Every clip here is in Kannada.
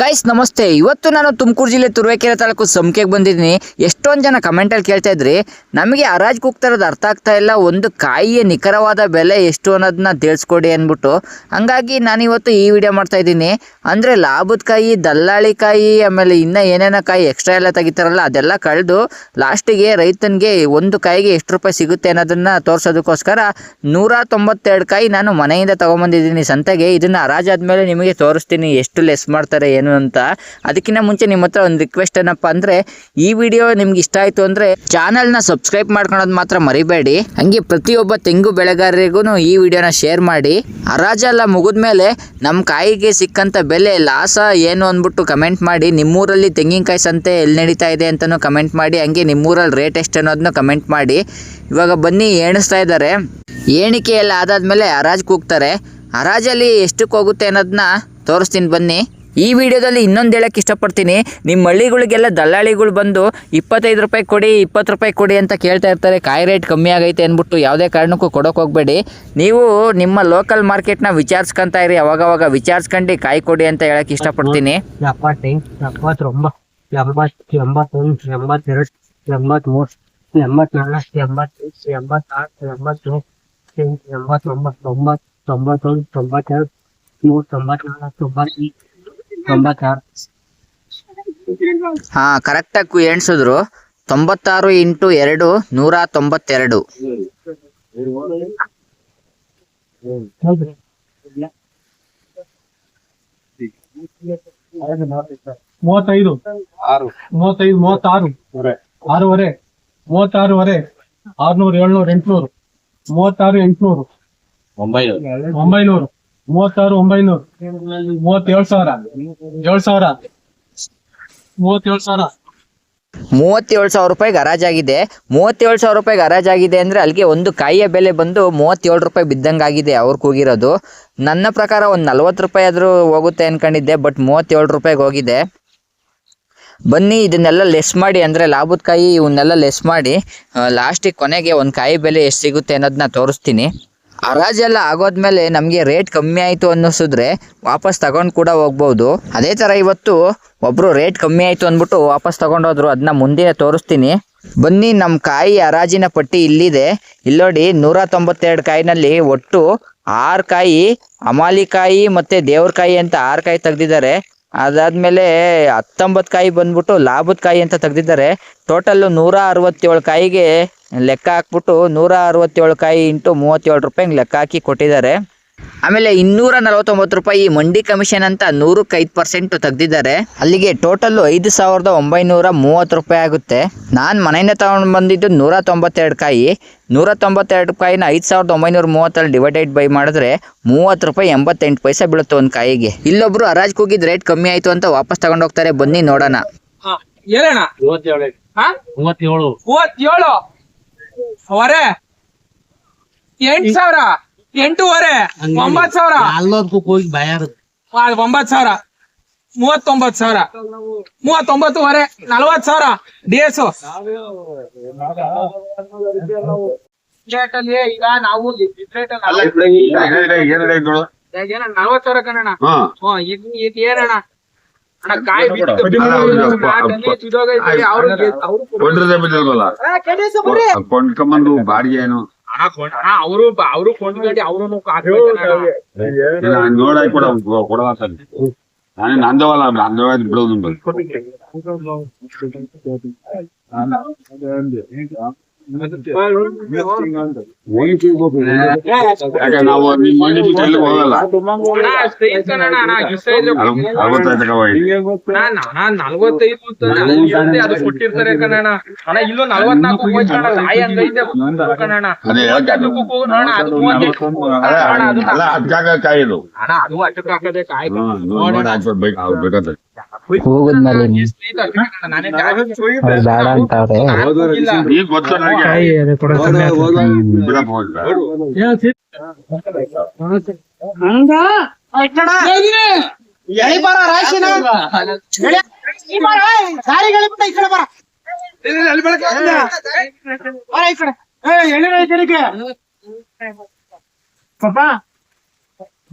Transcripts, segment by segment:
ಗೈಸ್ ನಮಸ್ತೆ. ಇವತ್ತು ನಾನು ತುಮಕೂರು ಜಿಲ್ಲೆ ತುರುವೇಕೆರೆ ತಾಲೂಕು ಸಮಕೆಗೆ ಬಂದಿದ್ದೀನಿ. ಎಷ್ಟೊಂದು ಜನ ಕಮೆಂಟಲ್ಲಿ ಕೇಳ್ತಾ ಇದ್ರಿ. ನಮಗೆ ಹರಾಜ್ ಕೂಗ್ತಾರದು ಅರ್ಥ ಆಗ್ತಾ ಇಲ್ಲ. ಒಂದು ಕಾಯಿಯ ನಿಖರವಾದ ಬೆಲೆ ಎಷ್ಟು ಅನ್ನೋದನ್ನ ತಿಳಿಸ್ಕೊಡಿ ಅಂದ್ಬಿಟ್ಟು. ಹಂಗಾಗಿ ನಾನು ಇವತ್ತು ಈ ವಿಡಿಯೋ ಮಾಡ್ತಾ ಇದ್ದೀನಿ. ಅಂದರೆ ಲಾಭದ ಕಾಯಿ, ದಲ್ಲಾಳಿ ಕಾಯಿ, ಆಮೇಲೆ ಇನ್ನೂ ಏನೇನೋ ಕಾಯಿ ಎಕ್ಸ್ಟ್ರಾ ಎಲ್ಲ ತೆಗಿತಾರಲ್ಲ, ಅದೆಲ್ಲ ಕಳೆದು ಲಾಸ್ಟಿಗೆ ರೈತನಿಗೆ ಒಂದು ಕಾಯಿಗೆ ಎಷ್ಟು ರೂಪಾಯಿ ಸಿಗುತ್ತೆ ಅನ್ನೋದನ್ನು ತೋರಿಸೋದಕ್ಕೋಸ್ಕರ ನೂರ ತೊಂಬತ್ತೆರಡು ಕಾಯಿ ನಾನು ಮನೆಯಿಂದ ತೊಗೊಂಬಂದಿದ್ದೀನಿ ಸಂತೆಗೆ. ಇದನ್ನು ಹರಾಜಾದ್ಮೇಲೆ ನಿಮಗೆ ತೋರಿಸ್ತೀನಿ. ಎಷ್ಟು ಲೆಸ್ ಮಾಡ್ತಾರೆ ಏನು ಅಂತ. ಅದಕ್ಕಿಂತ ಮುಂಚೆ ನಿಮ್ಮ ಹತ್ರ ಒಂದು ರಿಕ್ವೆಸ್ಟ್ ಏನಪ್ಪ ಅಂದರೆ, ಈ ವಿಡಿಯೋ ನಿಮ್ಗೆ ಇಷ್ಟ ಆಯಿತು ಅಂದರೆ ಚಾನಲ್ನ ಸಬ್ಸ್ಕ್ರೈಬ್ ಮಾಡ್ಕೊಳೋದು ಮಾತ್ರ ಮರಿಬೇಡಿ. ಹಂಗೆ ಪ್ರತಿಯೊಬ್ಬ ತೆಂಗು ಬೆಳೆಗಾರರಿಗೂ ಈ ವಿಡಿಯೋನ ಶೇರ್ ಮಾಡಿ. ಹರಾಜೆಲ್ಲ ಮುಗಿದ್ಮೇಲೆ ನಮ್ಮ ಕಾಯಿಗೆ ಸಿಕ್ಕಂಥ ಬೆಲೆ, ಲಾಸ ಏನು ಅಂದ್ಬಿಟ್ಟು ಕಮೆಂಟ್ ಮಾಡಿ. ನಿಮ್ಮೂರಲ್ಲಿ ತೆಂಗಿನಕಾಯಿ ಸಂತೆ ಎಲ್ಲಿ ನಡೀತಾ ಇದೆ ಅಂತಲೂ ಕಮೆಂಟ್ ಮಾಡಿ. ಹಂಗೆ ನಿಮ್ಮೂರಲ್ಲಿ ರೇಟ್ ಎಷ್ಟು ಅನ್ನೋದನ್ನು ಕಮೆಂಟ್ ಮಾಡಿ. ಇವಾಗ ಬನ್ನಿ ಎಣಿಸ್ತಾ ಇದ್ದಾರೆ. ಏಣಿಕೆ ಎಲ್ಲ ಆದಾದ್ಮೇಲೆ ಹರಾಜ್ ಕೂಗ್ತಾರೆ. ಹರಾಜಲ್ಲಿ ಎಷ್ಟಕ್ಕೆ ಹೋಗುತ್ತೆ ಅನ್ನೋದನ್ನ ತೋರಿಸ್ತೀನಿ ಬನ್ನಿ. ಈ ವಿಡಿಯೋದಲ್ಲಿ ಇನ್ನೊಂದು ಹೇಳಕ್ಕೆ ಇಷ್ಟಪಡ್ತೀನಿ. ನಿಮ್ಮ ಹಳ್ಳಿಗಳಿಗೆಲ್ಲ ದಲ್ಲಾಳಿಗಳು ಬಂದು ಇಪ್ಪತ್ತೈದು ರೂಪಾಯಿ ಕೊಡಿ, ಇಪ್ಪತ್ತು ರೂಪಾಯಿ ಕೊಡಿ ಅಂತ ಕೇಳ್ತಾ ಇರ್ತಾರೆ. ಕಾಯಿ ರೇಟ್ ಕಮ್ಮಿ ಆಗೈತೆ ಅಂದ್ಬಿಟ್ಟು ಯಾವುದೇ ಕಾರಣಕ್ಕೂ ಕೊಡೋಕೆ ಹೋಗಬೇಡಿ. ನೀವು ನಿಮ್ಮ ಲೋಕಲ್ ಮಾರ್ಕೆಟ್ನ ವಿಚಾರಿಸ್ಕೊಂತ ಇರಿ. ಅವಾಗವಾಗ ವಿಚಾರಿಸ್ಕೊಂಡು ಕಾಯಿ ಕೊಡಿ ಅಂತ ಹೇಳಕ್ಕೆ ಇಷ್ಟಪಡ್ತೀನಿ. ತೊಂಬತ್ತೆರಡು ನೂರ ತೊಂಬತ್ನಾಲ್ಕು ತೊಂಬತ್ತೈದು ತೊಂಬತ್ತಾರು. ಕರೆಕ್ಟ್ ಆಗಿ ಎಣಿಸಿದ್ರು. ತೊಂಬತ್ತಾರು ಇಂಟು ಎರಡು ನೂರ ತೊಂಬತ್ತೆರಡು. ಮೂವತ್ತೈದು. ಮೂವತ್ತೈದು ಮೂವತ್ತಾರು. ಆರೂವರೆ. ಮೂವತ್ತಾರೂವರೆ. ಆರ್ನೂರು ಏಳ್ನೂರು ಎಂಟ್ನೂರು. ಮೂವತ್ತಾರು ಎಂಟ್ನೂರು. ಒಂಬೈನೂರು. ಮೂವತ್ತಾರು, ಒಂಬೈನೂರು. ಮೂವತ್ತೇಳು ಸಾವಿರ. ಏಳು ಸಾವಿರ. ಸಾವಿರ. ಮೂವತ್ತೇಳು ರೂಪಾಯಿಗೆ ಹರಾಜಾಗಿದೆ ಮೂವತ್ತೇಳು ಸಾವಿರ ರೂಪಾಯಿಗೆ ಹರಾಜಾಗಿದೆ ಅಂದ್ರೆ ಅಲ್ಲಿಗೆ ಒಂದು ಕಾಯಿಯ ಬೆಲೆ ಬಂದು ಮೂವತ್ತೇಳು ರೂಪಾಯಿ ಬಿದ್ದಂಗಾಗಿದೆ ಅವ್ರು ಕೂಗಿರೋದು. ನನ್ನ ಪ್ರಕಾರ ಒಂದು ನಲ್ವತ್ತು ರೂಪಾಯಿ ಆದರೂ ಹೋಗುತ್ತೆ ಅನ್ಕೊಂಡಿದ್ದೆ, ಬಟ್ ಮೂವತ್ತೇಳು ರೂಪಾಯಿಗೆ ಹೋಗಿದೆ. ಬನ್ನಿ, ಇದನ್ನೆಲ್ಲ ಲೆಸ್ ಮಾಡಿ, ಅಂದರೆ ಲಾಭದ ಕಾಯಿ ಇವನ್ನೆಲ್ಲ ಲೆಸ್ ಮಾಡಿ ಲಾಸ್ಟಿಗೆ ಕೊನೆಗೆ ಒಂದು ಕಾಯಿ ಬೆಲೆ ಎಷ್ಟು ಸಿಗುತ್ತೆ ಅನ್ನೋದನ್ನ ತೋರಿಸ್ತೀನಿ. ಹರಾಜೆಲ್ಲ ಆಗೋದ್ಮೇಲೆ ನಮಗೆ ರೇಟ್ ಕಮ್ಮಿ ಆಯಿತು ಅನ್ನಿಸಿದ್ರೆ ವಾಪಸ್ ತಗೊಂಡು ಕೂಡ ಹೋಗ್ಬೋದು. ಅದೇ ಥರ ಇವತ್ತು ಒಬ್ಬರು ರೇಟ್ ಕಮ್ಮಿ ಆಯಿತು ಅಂದ್ಬಿಟ್ಟು ವಾಪಸ್ ತಗೊಂಡೋದ್ರು ಅದನ್ನ ಮುಂದೆ ತೋರಿಸ್ತೀನಿ. ಬನ್ನಿ ನಮ್ಮ ಕಾಯಿ ಹರಾಜಿನ ಪಟ್ಟಿ ಇಲ್ಲಿದೆ. ಇಲ್ಲೋಡಿ ನೂರ ತೊಂಬತ್ತೆರಡು ಕಾಯಿನಲ್ಲಿ ಒಟ್ಟು ಆರು ಕಾಯಿ ಅಮಾಲಿಕಾಯಿ ಮತ್ತು ದೇವ್ರ ಕಾಯಿ ಅಂತ ಆರು ಕಾಯಿ ತೆಗ್ದಿದ್ದಾರೆ. ಅದಾದಮೇಲೆ ಹತ್ತೊಂಬತ್ತು ಕಾಯಿ ಬಂದ್ಬಿಟ್ಟು ಲಾಭದ ಕಾಯಿ ಅಂತ ತೆಗ್ದಿದ್ದಾರೆ. ಟೋಟಲ್ಲು ನೂರ ಅರವತ್ತೇಳು ಕಾಯಿಗೆ ಲೆಕ್ಕ ಹಾಕ್ಬಿಟ್ಟು ನೂರ ಅರವತ್ತೇಳು ಕಾಯಿ ಇಂಟು ಮೂವತ್ತೇಳು ರೂಪಾಯಿ ಲೆಕ್ಕ ಹಾಕಿ ಕೊಟ್ಟಿದ್ದಾರೆ. ಆಮೇಲೆ ಇನ್ನೂರ ನಲವತ್ತೊಂಬತ್ತು ರೂಪಾಯಿ ಮಂಡಿ ಕಮಿಷನ್ ಅಂತ ನೂರಕ್ಕೆ ಐದು ಪರ್ಸೆಂಟ್ ತೆಗ್ದಿದ್ದಾರೆ. ಅಲ್ಲಿಗೆ ಟೋಟಲ್ ಐದು ಸಾವಿರದ ಒಂಬೈನೂರ ಮೂವತ್ತು ರೂಪಾಯಿ ಆಗುತ್ತೆ. ನಾನು ಮನೆಯಿಂದ ತಗೊಂಡು ಬಂದಿದ್ದು ನೂರ ತೊಂಬತ್ತೆರಡು ಕಾಯಿ. ನೂರ ತೊಂಬತ್ತೆರಡು ಕಾಯಿನ ಐದು ಸಾವಿರದ ಒಂಬೈನೂರ ಮೂವತ್ತಲ್ಲಿ ಡಿವೈಡೆಡ್ ಬೈ ಮಾಡಿದ್ರೆ ಮೂವತ್ತು ರೂಪಾಯಿ ಎಂಬತ್ತೆಂಟು ಪೈಸೆ ಬೀಳುತ್ತೆ ಒಂದು ಕಾಯಿಗೆ. ಇಲ್ಲೊಬ್ರು ಹರಾಜ್ ಕೂಗಿದ್ ರೇಟ್ ಕಮ್ಮಿ ಆಯಿತು ಅಂತ ವಾಪಸ್ ತಗೊಂಡು ಹೋಗ್ತಾರೆ. ಬನ್ನಿ ನೋಡೋಣ. ಹೊರೆ ಎಂಟ್ ಸಾವಿರ? ಎಂಟೂವರೆ? ಒಂಬತ್ ಸಾವಿರ? ಅಲ್ಲೋದ್ಕು ಹೋಗಿ ಭಯ ಒಂಬತ್ ಸಾವಿರ. ಮೂವತ್ತೊಂಬತ್ ಸಾವಿರ. ಮೂವತ್ತೊಂಬತ್ತುವರೆ? ನಲ್ವತ್ ಸಾವಿರ? ಡಿ ಎಸ್ ಈಗ ನಾವು ನಲ್ವತ್ ಸಾವಿರ ಕಣಣ್ಣ ಹ್ಮ್ ಇದ್ ಇದ್ ಏನಣ್ಣ? ಕೊಂಡ್ಕೊಂಬಂದು ಬಾಡಿಗೆ ಏನು ಅವರು ಅವರು ಕೊಂಡ್ಕೊಂಡು ಅವರು ಇಲ್ಲ ನೋಡಾಕ್ ಕೊಡ ಕೊಡವ ಸರ್ ನಾನೇ ನಂದವಲ್ಲ ನಂದವಾದ ಬಿಡೋದು ಯಾಕೆ ನಾವು ನಿಮ್ ಮಂಡಿ ಬಿಟ್ಟು ಎಲ್ಲಿ ಹೋಗಲ್ಲ ಅರವತ್ತೈದು ನಾನ್ ನಲ್ವತ್ತೈದು ಅಂತಂದ್ರೆ ಇರುತ್ತೆ, ಅದು ಕೊಟ್ಟಿರ್ತಾರೆ ಕಣಣ್ಣ ಅಣ್ಣ ಇಲ್ಲೂ ನಲ್ವತ್ನಾಲ್ಕು ಹೋಯ್ತು ಕಣ ತಾಯಿ ಹಂಗೈತೆ ಕಣಣ್ಣ ಅದೇ ಹೇಳ್ತಾ ಇರೋದು. ಅದಕ್ಕೂ ನೋಡೋಣ ಅದು ಮೂವತ್ತೈದು. ಅಲ್ಲ ಅಣ್ಣ, ಅದು ಅಲ್ಲ ಅದ್ಕಾಗ ಕಾಯಿದು ಅಣ್ಣ ಅದು ಅಷ್ಟಕ್ಕೆ ಹಾಕದೆ ಕಾಯಿ ಹೋಗಿದ್ಮೇಲೆ ಬೇಡ ಅಂತವ್ರೆ. ಇಲ್ಲ.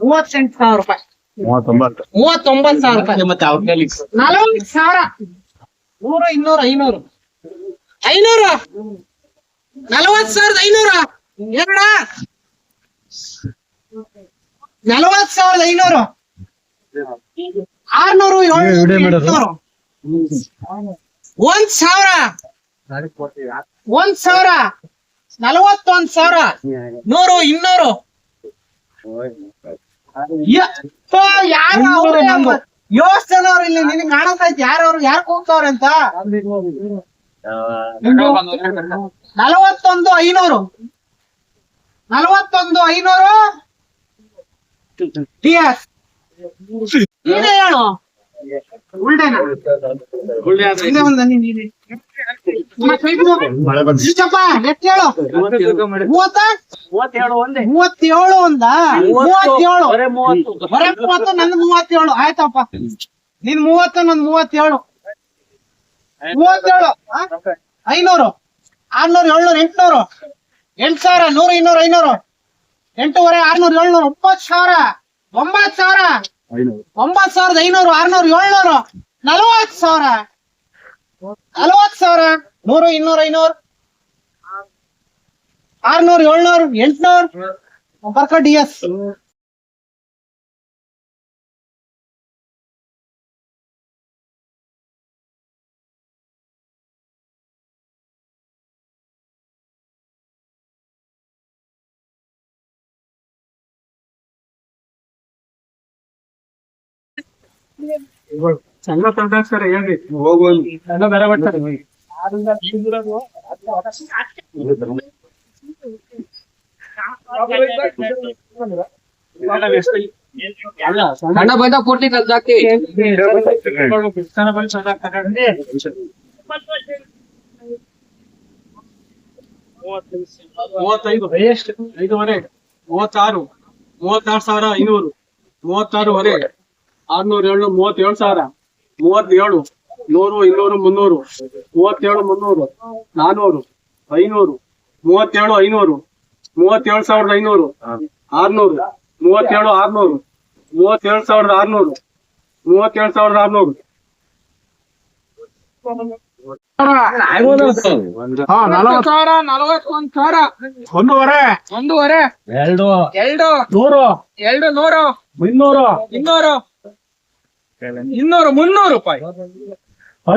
ಮೂವತ್ತೆಂಟು ಸಾವಿರ ರೂಪಾಯಿ. ಮೂವತ್ತೊಂಬತ್ತು. ಮೂವತ್ತೊಂಬತ್ತು ಸಾವಿರ ರೂಪಾಯಿ. ಮತ್ತೆ ಅವ್ರ ಕೈಲಿ ನಲವತ್ತು ಸಾವಿರ. ನೂರು ಇನ್ನೂರು ಐನೂರು. ಐನೂರು? ನಲವತ್ತು ಸಾವಿರದ ಐನೂರು? ಎರಡ? ನಲವತ್ತು ಸಾವಿರದ ಐನೂರು. ಆರ್ನೂರು ಏಳ್ನೂರು ಒಂದ್ ಸಾವಿರ. ಒಂದ್ ಸಾವಿರ. ನಲವತ್ತೊಂದ್ ಸಾವಿರ. ನೂರು ಇನ್ನೂರು. ಯಾರು ಅವ್ರು ಇಲ್ಲಿ ನಿನಗೆ ಕಾಣತೈತಿ ಯಾರು ಅವ್ರು? ಯಾರು ಕೂಗ್ತಾವ್ರೆ ಅಂತ? ನಲವತ್ತೊಂದು ಐನೂರು. ನಲವತ್ತೊಂದು ಐನೂರು? ಟಿ ಎಸ್ ನೀನೇ ಹೇಳು. ಮೂವತ್ತೇಳು ಒಂದ. ಮೂವತ್ತೇಳು ಬರೇ ಮೂವತ್ತು. ನಂದು ಮೂವತ್ತೇಳು. ಆಯ್ತಪ್ಪ. ನಿನ್ ಮೂವತ್ತ ನಂದು ಮೂವತ್ತೇಳು. ಮೂವತ್ತೇಳು? ಐನೂರು. ಆರ್ನೂರು ಏಳ್ನೂರು ಎಂಟ್ನೂರು. ಎಂಟ್ ಸಾವಿರ ನೂರು ಇನ್ನೂರು ಐನೂರು. ಎಂಟೂವರೆ ಆರ್ನೂರು ಏಳ್ನೂರು. ಒಂಬತ್ತು ಸಾವಿರ. ಒಂಬತ್ತು ಸಾವಿರ. ಒಂಬತ್ತು ಸಾವಿರದ ಐನೂರು ಆರ್ನೂರು ಏಳ್ನೂರು ನಲವತ್ತು ಸಾವಿರ. ನಲವತ್ತು ಸಾವಿರ. ನೂರು ಇನ್ನೂರು ಐನೂರು. ಆರ್ನೂರು ಏಳ್ನೂರು ಎಂಟ್ನೂರು. ಬರ್ಕೊ ಡಿ ಎಸ್. ಸಣ್ಣ ಬಂದ ಪೂರ್ತಿ ಜಾಸ್ತಿ ಮೂವತ್ತೈದು ಐದುವರೆ ಮೂವತ್ತಾರು ಮೂವತ್ತಾರು ಸಾವಿರ ಐನೂರು ಮೂವತ್ತಾರುವರೆ. ಆರ್ನೂರು ಏಳ್ನೂರ ಮೂವತ್ತೇಳು ಸಾವಿರ. ಮೂವತ್ತೇಳು ನೂರು ಇನ್ನೂರು ಮುನ್ನೂರು. ಮೂವತ್ತೇಳು ಮುನ್ನೂರು. ನಾನೂರು ಐನೂರು. ಮೂವತ್ತೇಳು ಐನೂರು. ಮೂವತ್ತೇಳು ಸಾವಿರದ ಐನೂರು. ಆರ್ನೂರು. ಮೂವತ್ತೇಳು ಆರ್ನೂರು. ಮೂವತ್ತೇಳು ಸಾವಿರದ ಆರ್ನೂರು. ಮೂವತ್ತೇಳು ಸಾವಿರದ ಆರ್ನೂರು. ಸಾವಿರ ನಲವತ್ತೊಂದ್ ಸಾವಿರ. ಒಂದೂವರೆ. ಒಂದೂವರೆ. ಎರಡು. ಎರಡು. ನೂರು. ಎರಡು ನೂರು. ಇನ್ನೂರು ಇನ್ನೂರು. ಇನ್ನೂರು ಮುನ್ನೂರು ರೂಪಾಯಿ.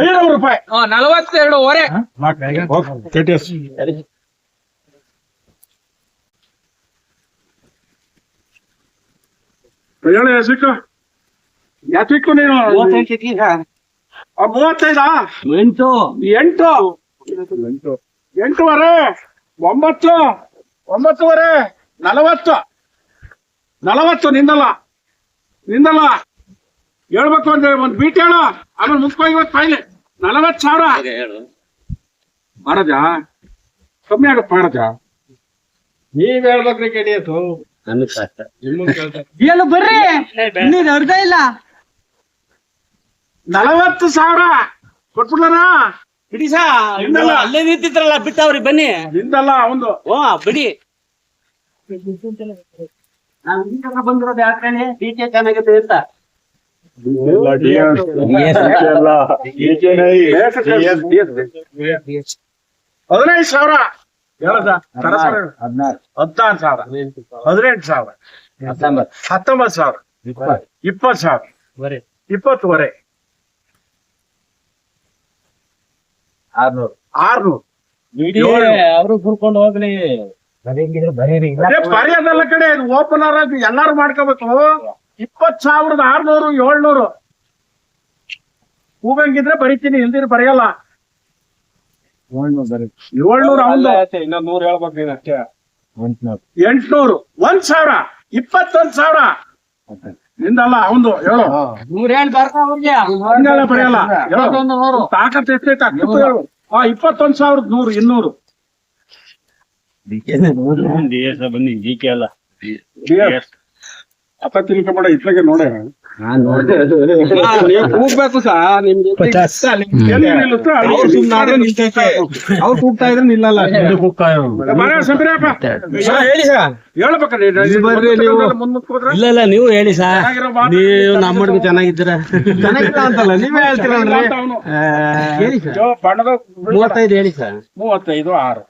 ಐನೂರು ರೂಪಾಯಿ. ಹಾ? ನಲವತ್ತೆರಡುವರೆ ಹೇಳಿ ಸಿಕ್ಕು? ಯಾತಿಕ್ಕು ನೀನು? ಆ, ಮೂವತ್ತೈದಾ? ಎಂಟು. ಎಂಟು. ಎಂಟುವರೆ ಒಂಬತ್ತು. ಒಂಬತ್ತುವರೆ. ನಲವತ್ತು. ನಲವತ್ತು ನಿಂದಲ್ಲ. ನಿಂದಲ್ಲ. ಹೇಳ್ಬೇಕು ಅಂದ್ರೆ ಒಂದ್ ಬೀಟ್ ಹೇಳು. ಆಮೇಲೆ ಮುನ್ಕೋಗಿ ಇವತ್ತು ಫೈನ್ ನಲವತ್ ಸಾವಿರ. ಮಹಾರಾಜ ಕಮ್ಮಿ ಆಗುತ್ತೆ ಮಹಾರಾಜ ನೀವ್ ಹೇಳ್ಬೇಕ್ರಿ ಕೆಡಿಯತ್ತು ಏನು ಬರ್ರಿ. ನೀನ್ ಅರ್ಧ ಇಲ್ಲ. ನಲವತ್ತು ಸಾವಿರ. ಕೊಟ್ಬಿಡ್ಲಾರ ಬಿಡಿ ಸಾ. ಅಲ್ಲೇ ನಿಂತಿದ್ರಲ್ಲ ಬಿಟ್ಟವ್ರಿ ಬನ್ನಿ. ನಿಂದಲ್ಲ ಒಂದು ಓ ಬಿಡಿ. ತರ ಬಂದಿರೋದು ಯಾಕೆ ಟೀಕೆ ಚೆನ್ನಾಗಿದೆ ಅಂತ. ಹದಿನೈದು ಸಾವಿರ. ಹದಿನಾರು ಸಾವಿರ? ಹದಿನೆಂಟು ಸಾವಿರ. ಹತ್ತೊಂಬತ್ತು. ಸಾವಿರ. ಇಪ್ಪತ್ತು. ಸಾವಿರ. ಇಪ್ಪತ್ತುವರೆ. ಆರ್ನೂರು. ಅವರು ಕುರ್ಕೊಂಡು ಹೋಗ್ಲಿ. ಬರೆಯೋದಲ್ಲ ಕಡೆ ಓಪನ್ ಓಪನರ್ ಆಗಿ ಎಲ್ಲಾರು ಮಾಡ್ಕೋಬೇಕು. ಇಪ್ಪತ್ ಸಾವಿರದ ಆರ್ನೂರು ಏಳ್ನೂರು. ಹೂವಂಗಿದ್ರೆ ಬರಿತೀನಿ ಇಲ್ದಿರ ಬರೆಯಲ್ಲ. ಏಳ್ನೂರು ಅವನು ನೂರ್ ಹೇಳ್ಬೇಕು ನೀನ್ ಅಷ್ಟೇ. ಎಂಟ್ನೂರು. ಒಂದ್ ಸಾವಿರ. ಇಪ್ಪತ್ತೊಂದ್ ಸಾವಿರ. ನಿಂದಲ್ಲ ಅವಂದು. ಹೇಳು. ಹಿಂಗೆಲ್ಲ ಬರೆಯಲ್ಲ. ತಾಕತ್ ಎಷ್ಟೈತೆ ಸಾವಿರದ ಹೇಳು. ಆ ಇಪ್ಪತ್ತೊಂದ್ ಸಾವಿರದ ನೂರು ಇನ್ನೂರು. ಅಪ್ಪ ತಿಳ್ಕೊಂಬೇಡ ಇತ್ಲಾಗೆ ನೋಡ ಕೂಗ್ಬೇಕು ನಿಮ್ಗೆ ಅವ್ರು ಕೂಗ್ತಾ ಇದ್ರೆ ನಿಲ್ಲಲ್ಲ ಸಂಕ್ರಿಯಪ್ಪ ಹೇಳಿ ಸಾ ಇಲ್ಲ ಇಲ್ಲ ನೀವು ಹೇಳಿ ನೀವು ನಮ್ಮ ಹುಡುಗ ಚೆನ್ನಾಗಿದ್ದೀರಾ ಚೆನ್ನಾಗಿಲ್ಲ ಅಂತಲ್ಲ ನೀವೇ ಹೇಳ್ತೀರಲ್ರಿ ಮೂವತ್ತೈದು ಹೇಳಿ ಸರ್ ಮೂವತ್ತೈದು ಆರು.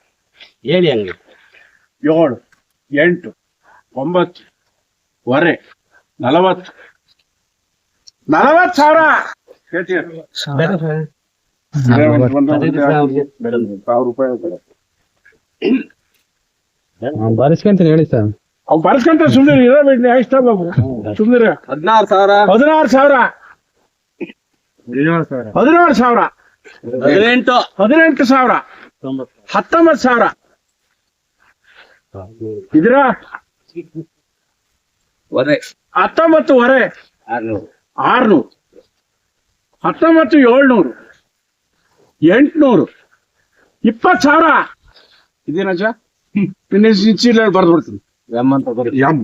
ಹೇಳಿ ಹಂಗೆ. ಏಳು ಎಂಟು ಒಂಬತ್ತು ವರೆ ನಲವತ್ ನಲವತ್ ಸಾವಿರ. ರೂಪಾಯಿ. ಬರ್ಸ್ಕೊಂತೀನಿ ಹೇಳಿ ಸರ್. ಅವ್ ಬರ್ಸ್ಕೊಂತ ಸುಮ್ನೆ ಇರಬೇಡಿ ಇಷ್ಟ ಬಾಬು ಸುಮ್ನೆ ಹದಿನಾರು ಸಾವಿರ. ಹದಿನಾರು ಸಾವಿರ. ಹದಿನಾರು ಸಾವಿರ. ಹದಿನೆಂಟು. ಹದಿನೆಂಟು ಸಾವಿರ. ಹತ್ತೊಂಬತ್ತು. ಸಾವಿರ. ಇದ್ರ? ಹತ್ತೊಂಬತ್ತುವರೆ ಆರ್ನೂರು. ಹತ್ತೊಂಬತ್ತು ಏಳ್ನೂರು. ಎಂಟ್ನೂರು. ಇಪ್ಪತ್ತು ಸಾವಿರ. ಇದೇನಜ್ಜ? ನಿನ್ನೆ ಚೀಲ ಅಂತ ಬಿಡ್ತೀನಿ ಎಂ.